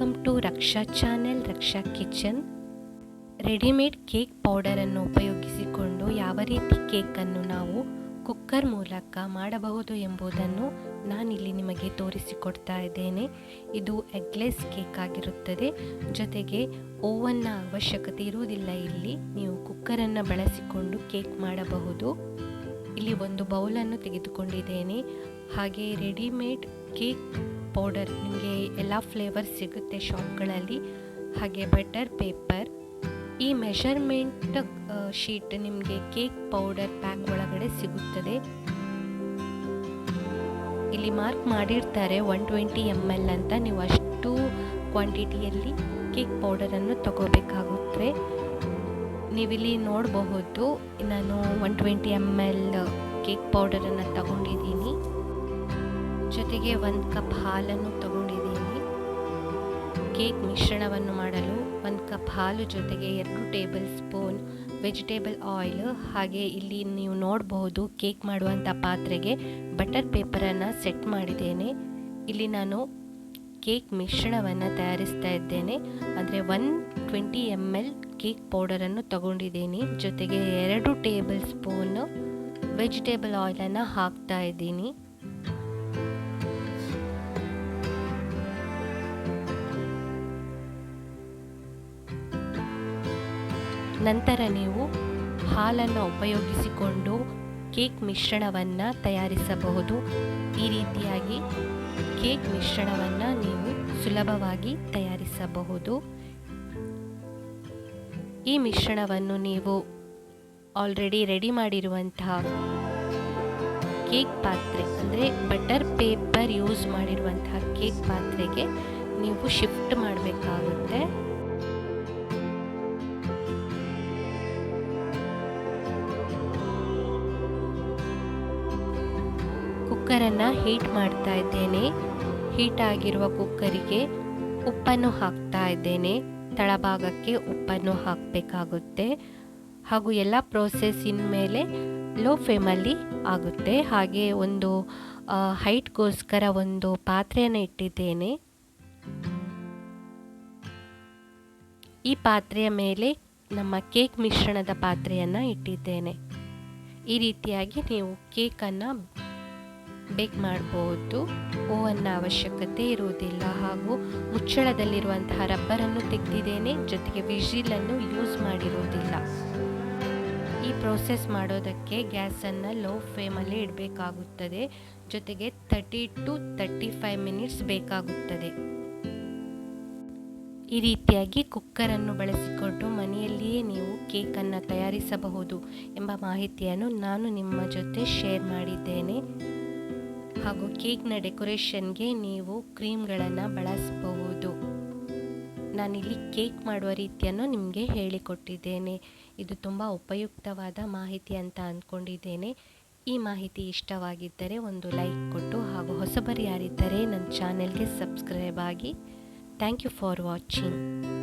Welcome to Raksha channel, Raksha kitchen. Readymade cake ಪೌಡರನ್ನು ಉಪಯೋಗಿಸಿಕೊಂಡು ಯಾವ ರೀತಿ ಕೇಕನ್ನು ನಾವು ಕುಕ್ಕರ್ ಮೂಲಕ ಮಾಡಬಹುದು ಎಂಬುದನ್ನು ನಾನಿಲ್ಲಿ ನಿಮಗೆ ತೋರಿಸಿಕೊಡ್ತಾ ಇದ್ದೇನೆ. ಇದು ಎಗ್ಲೆಸ್ ಕೇಕ್ ಆಗಿರುತ್ತದೆ. ಜೊತೆಗೆ ಓವನ್ನ ಅವಶ್ಯಕತೆ ಇರುವುದಿಲ್ಲ. ಇಲ್ಲಿ ನೀವು ಕುಕ್ಕರನ್ನು ಬಳಸಿಕೊಂಡು ಕೇಕ್ ಮಾಡಬಹುದು. ಇಲ್ಲಿ ಒಂದು ಬೌಲನ್ನು ತೆಗೆದುಕೊಂಡಿದ್ದೇನೆ. ಹಾಗೆ ರೆಡಿಮೇಡ್ ಕೇಕ್ ಪೌಡರ್ ನಿಮಗೆ ಎಲ್ಲ ಫ್ಲೇವರ್ ಸಿಗುತ್ತೆ ಶಾಪ್ಗಳಲ್ಲಿ ಹಾಗೆ ಬಟರ್ ಪೇಪರ್ ಈ ಮೆಷರ್ಮೆಂಟ್ ಶೀಟ್ ನಿಮಗೆ ಕೇಕ್ ಪೌಡರ್ ಪ್ಯಾಕ್ ಒಳಗಡೆ ಸಿಗುತ್ತದೆ. ಇಲ್ಲಿ ಮಾರ್ಕ್ ಮಾಡಿರ್ತಾರೆ ಒನ್ ಟ್ವೆಂಟಿ ಎಂ ಎಲ್ ಅಂತ. ನೀವು ಅಷ್ಟು ಕ್ವಾಂಟಿಟಿಯಲ್ಲಿ ಕೇಕ್ ಪೌಡರನ್ನು ತಗೋಬೇಕಾಗುತ್ತೆ. ನೀವಿಲ್ಲಿ ನೋಡಬಹುದು, ನಾನು one twenty M L cake ಪೌಡರನ್ನು ತಗೊಂಡಿದ್ದೀನಿ. ಜೊತೆಗೆ ಒಂದು ಕಪ್ ಹಾಲನ್ನು ತಗೊಂಡಿದ್ದೀನಿ. ಕೇಕ್ ಮಿಶ್ರಣವನ್ನು ಮಾಡಲು ಒಂದು ಕಪ್ ಹಾಲು ಜೊತೆಗೆ ಎರಡು ಟೇಬಲ್ ಸ್ಪೂನ್ ವೆಜಿಟೇಬಲ್ ಆಯಿಲ್, ಹಾಗೆ ಇಲ್ಲಿ ನೀವು ನೋಡಬಹುದು ಕೇಕ್ ಮಾಡುವಂಥ ಪಾತ್ರೆಗೆ ಬಟರ್ ಪೇಪರನ್ನು ಸೆಟ್ ಮಾಡಿದ್ದೇನೆ. ಇಲ್ಲಿ ನಾನು ಕೇಕ್ ಮಿಶ್ರಣವನ್ನು ತಯಾರಿಸ್ತಾ ಇದ್ದೇನೆ. ಅಂದರೆ one twenty M L cake ಪೌಡರನ್ನು ತಗೊಂಡಿದ್ದೀನಿ. ಜೊತೆಗೆ ಎರಡು ಟೇಬಲ್ ಸ್ಪೂನ್ ವೆಜಿಟೇಬಲ್ ಆಯಿಲನ್ನು ಹಾಕ್ತಾ ಇದ್ದೀನಿ. ನಂತರ ನೀವು ಹಾಲನ್ನು ಉಪಯೋಗಿಸಿಕೊಂಡು ಕೇಕ್ ಮಿಶ್ರಣವನ್ನು ತಯಾರಿಸಬಹುದು. ಈ ರೀತಿಯಾಗಿ ಕೇಕ್ ಮಿಶ್ರಣವನ್ನು ನೀವು ಸುಲಭವಾಗಿ ತಯಾರಿಸಬಹುದು. ಈ ಮಿಶ್ರಣವನ್ನು ನೀವು ಆಲ್ರೆಡಿ ರೆಡಿ ಮಾಡಿರುವಂತಹ ಕೇಕ್ ಪಾತ್ರೆ, ಅಂದರೆ ಬಟರ್ ಪೇಪರ್ ಯೂಸ್ ಮಾಡಿರುವಂತಹ ಕೇಕ್ ಪಾತ್ರೆಗೆ ನೀವು ಶಿಫ್ಟ್ ಮಾಡಬೇಕಾಗುತ್ತೆ. ಕುಕ್ಕರನ್ನು ಹೀಟ್ ಮಾಡ್ತಾ ಇದ್ದೇನೆ. ಹೀಟ್ ಆಗಿರುವ ಕುಕ್ಕರಿಗೆ ಉಪ್ಪನ್ನು ಹಾಕ್ತಾ ಇದ್ದೇನೆ. ತಳಭಾಗಕ್ಕೆ ಉಪ್ಪನ್ನು ಹಾಕಬೇಕಾಗುತ್ತೆ. ಹಾಗೂ ಎಲ್ಲ ಪ್ರೋಸೆಸ್ ಇನ್ಮೇಲೆ ಲೋ ಫ್ಲೇಮಲ್ಲಿ ಆಗುತ್ತೆ. ಹಾಗೆ ಒಂದು ಹೈಟ್ಗೋಸ್ಕರ ಒಂದು ಪಾತ್ರೆಯನ್ನು ಇಟ್ಟಿದ್ದೇನೆ. ಈ ಪಾತ್ರೆಯ ಮೇಲೆ ನಮ್ಮ ಕೇಕ್ ಮಿಶ್ರಣದ ಪಾತ್ರೆಯನ್ನು ಇಟ್ಟಿದ್ದೇನೆ. ಈ ರೀತಿಯಾಗಿ ನೀವು ಕೇಕನ್ನು ಬೇಕ್ ಮಾಡಬಹುದು ಓವನ್ನ ಅವಶ್ಯಕತೆ ಇರುವುದಿಲ್ಲ. ಹಾಗೂ ಮುಚ್ಚಳದಲ್ಲಿರುವಂತಹ ರಬ್ಬರನ್ನು ತೆಗೆದಿದ್ದೇನೆ. ಜೊತೆಗೆ ವಿಜಿಲನ್ನು ಯೂಸ್ ಮಾಡಿರುವುದಿಲ್ಲ. ಈ ಪ್ರೋಸೆಸ್ ಮಾಡೋದಕ್ಕೆ ಗ್ಯಾಸನ್ನು ಲೋ ಫ್ಲೇಮಲ್ಲಿ ಇಡಬೇಕಾಗುತ್ತದೆ. ಜೊತೆಗೆ thirty to thirty five minutes ಬೇಕಾಗುತ್ತದೆ. ಈ ರೀತಿಯಾಗಿ ಕುಕ್ಕರನ್ನು ಬಳಸಿಕೊಂಡು ಮನೆಯಲ್ಲಿಯೇ ನೀವು ಕೇಕನ್ನು ತಯಾರಿಸಬಹುದು ಎಂಬ ಮಾಹಿತಿಯನ್ನು ನಾನು ನಿಮ್ಮ ಜೊತೆ ಶೇರ್ ಮಾಡಿದ್ದೇನೆ. ಹಾಗೂ ಕೇಕ್ನ ಡೆಕೋರೇಷನ್ಗೆ ನೀವು ಕ್ರೀಮ್ಗಳನ್ನು ಬಳಸಬಹುದು. ನಾನಿಲ್ಲಿ ಕೇಕ್ ಮಾಡುವ ರೀತಿಯನ್ನು ನಿಮಗೆ ಹೇಳಿಕೊಟ್ಟಿದ್ದೇನೆ. ಇದು ತುಂಬ ಉಪಯುಕ್ತವಾದ ಮಾಹಿತಿ ಅಂತ ಅಂದ್ಕೊಂಡಿದ್ದೇನೆ. ಈ ಮಾಹಿತಿ ಇಷ್ಟವಾಗಿದ್ದರೆ ಒಂದು ಲೈಕ್ ಕೊಟ್ಟು ಹಾಗೂ ಹೊಸಬರು ಯಾರಿದ್ದರೆ ನನ್ನ ಚಾನೆಲ್ಗೆ ಸಬ್ಸ್ಕ್ರೈಬ್ ಆಗಿ. Thank you for watching.